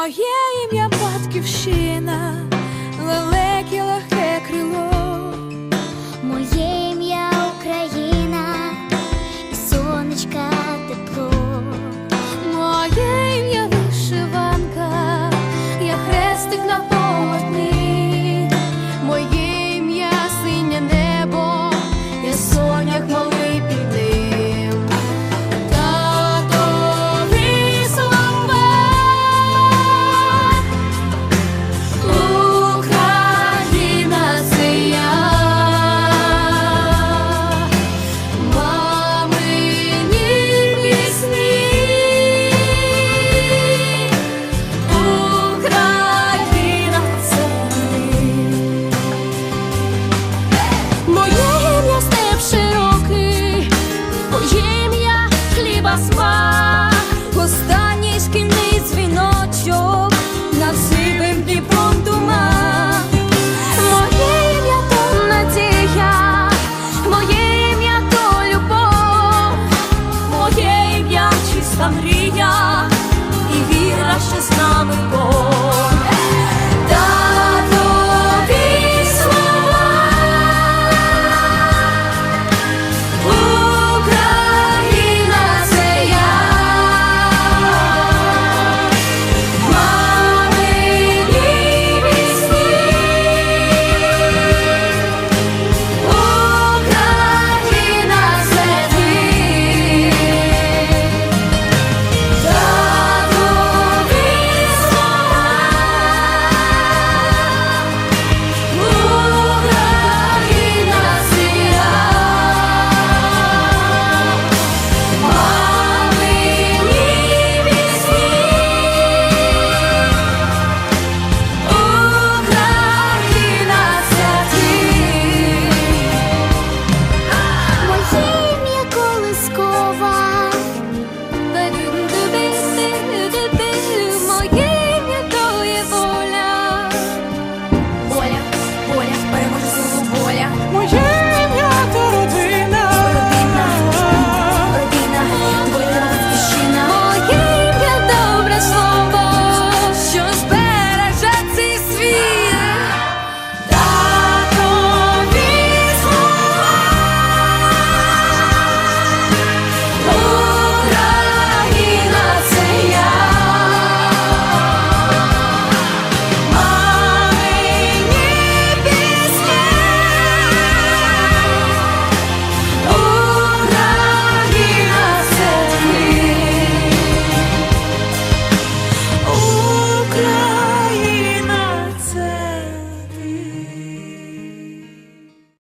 Моє ім'я батьківщина, лелеке легке крило, моє ім'я Україна і сонечка тепло. nas